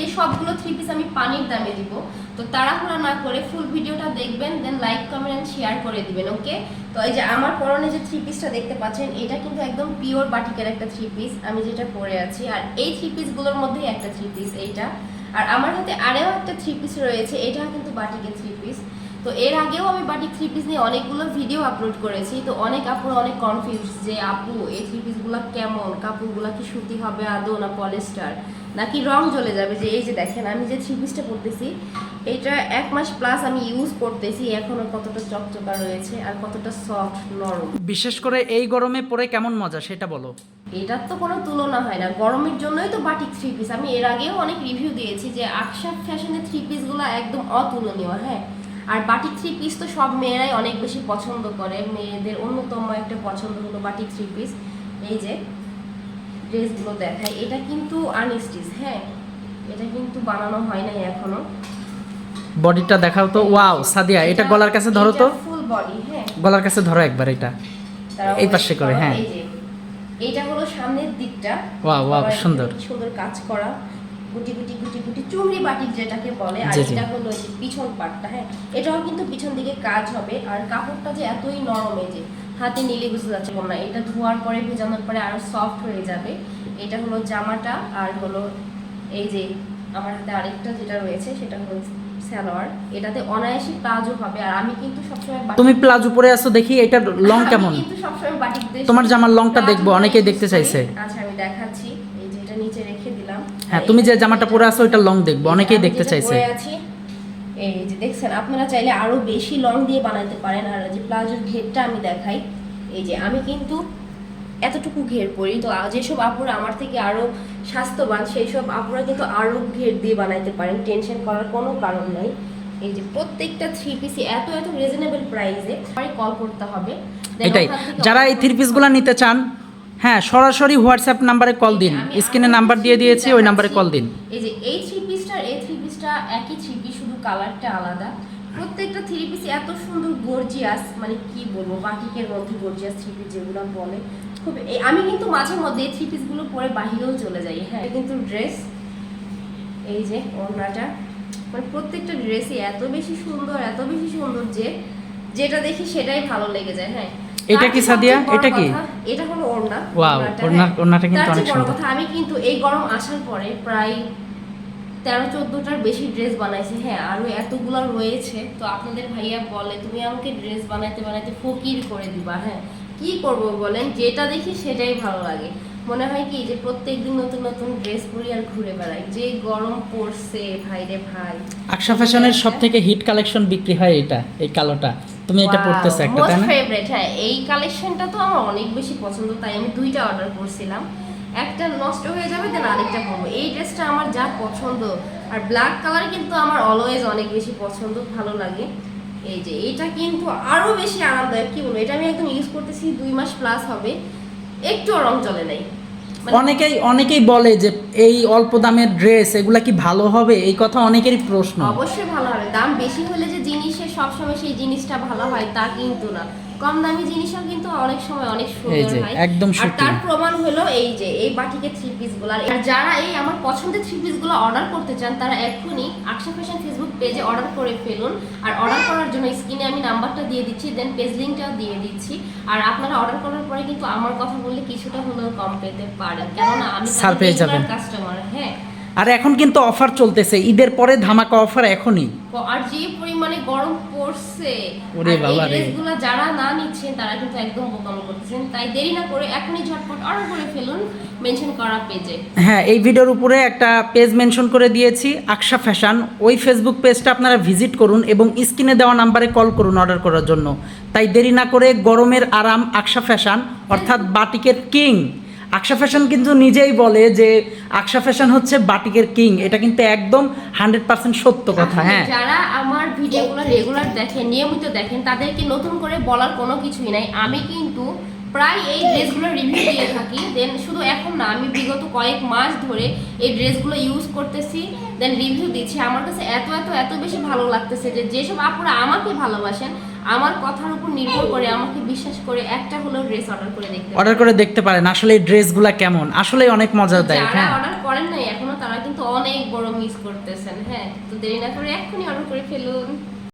Already সবগুলো three piece আমি পানির দামে দিব। তো তাড়াহুড়া না করে ফুল ভিডিওটা দেখবেন then like comment and share করে দিবেন ওকে তো এই যে আমার পরনে যে থ্রি পিসটা দেখতে পাচ্ছেন, এটা কিন্তু একদম পিওর বাটিকের একটা থ্রি পিস আমি যেটা পরে আছি। আর এই থ্রি পিসগুলোর মধ্যেই একটা থ্রি পিস এইটা। আর আমার হাতে আরেও একটা থ্রি পিস রয়েছে এটা কিন্তু বাটিকের থ্রি পিস তো এর আগেও আমি বাটিক থ্রি পিস নিয়ে অনেকগুলো ভিডিও আপলোড করেছি। তো অনেক আপুরা অনেক কনফিউজ যে আপু এই থ্রি পিসগুলো কেমন? কাপড়গুলো কি সুতি হবে আদৌ না পলিস্টার নাকি রং জ্বলে যাবে? যে এই যে দেখেন আমি যে থ্রি পিসটা পরতেছি এটা এক মাস প্লাস আমি ইউজ করতেছি এখনও কতটা চকচকা রয়েছে আর কতটা সফট নরম? বিশেষ করে এই গরমে পরে কেমন মজা সেটা বলো। এটার তো কোনো তুলনা হয় না। গরমের জন্যই তো বাটিক থ্রি পিস আমি এর আগেও অনেক রিভিউ দিয়েছি যে আকশাপ ফ্যাশনের থ্রি পিসগুলো একদম অতুলনীয় হ্যাঁ? আর বাটিক থ্রি পিস তো সব মেয়েরাই অনেক বেশি পছন্দ করে। মেয়েদের অন্যতম একটা পছন্দ হলো বাটিক থ্রি পিস এই যে ড্রেসগুলো দেখায় এটা কিন্তু আনস্টিচ হ্যাঁ? এটা কিন্তু বানানো হয় নাই এখনও। বডিটা দেখাও তো ওয়াও সাদিয়া এটা গলার কাছে ধরো তো। ফুল বডি হ্যাঁ। গলার কাছে ধরো একবার এটা। এই পাশে করে, হ্যাঁ। এইটা হলো সামনের দিকটা। wow, আবার সুন্দর। সুন্দর কাজ করা। গুটি গুটি গুটি গুটি চুমড়ি বাটিক যেটাকে বলে আর। এটা হলো এই যে পিছন পাটটা হ্যাঁ এটাও কিন্তু পিছন দিকে কাজ হবে আর কাপড়টা যে এতই নরম এই যে হাতে নিলে বুঝতে যাচ্ছে না এটা ধোয়ার পরে ভেজানোর পরে আরও সফট হয়ে যাবে এটা হলো জামাটা আর হলো এই যে আমার হাতে আরেকটা যেটা রয়েছে সেটা হলো সালোয়ার এটাতে অনায়াসে প্লাজো হবে আর আমি কিন্তু সবসময় তুমি প্লাজো পরে আসো দেখি এটা লং কেমন কিন্তু সবসময় বাটিক তোমার জামার লংটা দেখব, দিয়ে অনেকেই দেখতে। চাইছে। আচ্ছা আমি দেখাচ্ছি এই যে এটা নিচে রেখে দিলাম হ্যাঁ তুমি যে জামাটা পরে আসো ওইটা লং দেখব। অনেকেই দেখতে চাইছে। আছি, এই যে দেখছেন আপনারা চাইলে আরও বেশি লং দিয়ে বানাতে পারেন আর যে প্লাজোর ঘেরটা আমি দেখাই এই যে আমি কিন্তু এতটুকু ঘের পরি। তো যেসব আপুরা আমার থেকে আরও স্বাস্থ্যবান সেই সব আপুরা কিন্তু আরও ঘের দিয়ে বানাইতে পারেন টেনশন করার কোনো কারণ নাই। এই যে প্রত্যেকটা থ্রি পিসি এত এত রিজনেবল প্রাইসে কল করতে হবে। এটাই। যারা এই থ্রি পিসগুলো নিতে চান হ্যাঁ সরাসরি হোয়াটসঅ্যাপ নাম্বারে কল দিন। স্ক্রিনে নাম্বার দিয়ে দিয়েছি ওই নাম্বারে কল দিন। এই যে এই থ্রি পিসটা এই থ্রি পিসটা একই থ্রি পিস শুধু কালারটা আলাদা। প্রত্যেকটা থ্রি পিস এত সুন্দর গর্জিয়াস মানে কি বলব বাটিকের মধ্যে গর্জিয়াস থ্রি পিস যেগুলো বলে। খুব আমি কিন্তু মাঝে মধ্যে থ্রি পিসগুলো পরে বাহিরেও চলে যাই। হ্যাঁ কিন্তু ড্রেস এই যে ওড়নাটা। মানে প্রত্যেকটা ড্রেসই এত বেশি সুন্দর এত বেশি সুন্দর যে যেটা দেখি সেটাই ভালো লেগে যায়। হ্যাঁ এটা কি সাদিয়া? এটা কি? এটা হলো ওড়না Wow, ওড়নাটা, ওড়না- হ্যাঁ। ওড়নাটা কিন্তু অনেক সুন্দর। কথা, আমি কিন্তু এই গরম আসার পরে প্রায় তেরো চোদ্দটার বেশি ড্রেস বানাইছি হ্যাঁ আরও এতগুলো রয়েছে তো আপনাদের ভাইয়া বলে তুমি আমাকে ড্রেস বানাইতে বানাইতে ফকির করে দিবা হ্যাঁ কি করব বলেন যেটা দেখি সেটাই ভালো লাগে মনে হয় কি যে প্রত্যেকদিন নতুন নতুন ড্রেস পরি আর ঘুরে বেড়াই যে গরম পড়ছে ভাই রে ভাই আকশা ফ্যাশনের সব থেকে হিট কালেকশন বিক্রি হয় এটা এই কালোটা তুমি এটা পড়তেছো একটা তাই না? ফেভারিট হ্যাঁ এই কালেকশনটা তো আমার অনেক বেশি পছন্দ তাই আমি দুইটা অর্ডার করছিলাম। একটা নষ্ট হয়ে যাবে দেন আরেকটা পরবো। এই ড্রেসটা আমার যা পছন্দ আর ব্ল্যাক কালার কিন্তু আমার অলওয়েজ অনেক বেশি পছন্দ ভালো লাগে। এই যে এটা কিন্তু আরও বেশি আরামদায়ক কি বলব? এটা আমি একদম ইউজ করতেছি দুই মাস প্লাস হবে। একটু রং চলে নাই। অনেকেই অনেকেই বলে যে এই অল্প দামের ড্রেস এগুলা কি ভালো হবে? এই কথা অনেকেরই প্রশ্ন। অবশ্যই ভালো হবে। দাম বেশি হলে যে জিনিসের সবসময় সেই জিনিসটা ভালো হয় তা কিন্তু না। কম দামি জিনিসও কিন্তু অনেক সময় অনেক সুন্দর হয়। একদম আর তার প্রমাণ হলো এই যে এই বাটিকের থ্রি পিসগুলো। আর যারা এই আমার পছন্দের থ্রি পিসগুলো অর্ডার করতে চান তারা এখনই আকশা ফ্যাশন ফেসবুক পেজে অর্ডার করে ফেলুন। আর অর্ডার করার জন্য স্ক্রিনে আমি নাম্বারটা দিয়ে দিচ্ছি দেন পেজ লিঙ্কটাও দিয়ে দিচ্ছি। আর আপনারা অর্ডার করার পরে কিন্তু আমার কথা বললে কিছুটা হলেও কম পেতে পারেন। কেননা আমি। কাস্টমার হ্যাঁ। আর এখন কিন্তু অফার চলতেছে। ঈদের পরে ধামাকা অফার এখনই। আর যে পরিমাণে গরম পড়ছে ওরে আর বাবা রে। ড্রেসগুলো যারা না নিচ্ছেন তারা কিন্তু একদম বোকামো করতেছেন। তাই দেরি না করে এখনই ঝটপট অর্ডার করে ফেলুন মেনশন করা পেজে হ্যাঁ এই ভিডিওর উপরে একটা পেজ মেনশন করে দিয়েছি আকশা ফ্যাশন ওই ফেসবুক পেজটা আপনারা ভিজিট করুন এবং স্ক্রিনে দেওয়া নাম্বারে কল করুন অর্ডার করার জন্য। তাই দেরি না করে গরমের আরাম আকশা ফ্যাশন অর্থাৎ বাটিকের কিং আকশা ফ্যাশন কিন্তু নিজেই বলে যে আকশা ফ্যাশন হচ্ছে বাটিকের কিং। এটা কিন্তু একদম হান্ড্রেড পার্সেন্ট সত্য কথা হ্যাঁ। যারা আমার ভিডিওগুলো রেগুলার দেখেন নিয়মিত দেখেন তাদেরকে নতুন করে বলার কোনো কিছুই নাই। আমি কিন্তু প্রায় এই ড্রেসগুলো রিভিউ দিয়ে থাকি। দেন শুধু এখন না আমি বিগত কয়েক মাস ধরে এই ড্রেসগুলো ইউজ করতেছি দেন রিভিউ দিচ্ছি। আমার কাছে এত এত এত বেশি ভালো লাগতেছে যে যেসব আপুরা আমাকে ভালোবাসেন আমার কথার উপর নির্ভর করে আমাকে বিশ্বাস করে একটা হলেও ড্রেস অর্ডার করে দেখতে অর্ডার করে দেখতে পারেন আসলে এই ড্রেসগুলা কেমন? আসলে অনেক মজাদায়ক হ্যাঁ। অর্ডার করেন নাই এখনও তারা কিন্তু অনেক বড় মিস করতেছেন হ্যাঁ। তো দেরি না করে এক্ষুনি অর্ডার করে ফেলুন।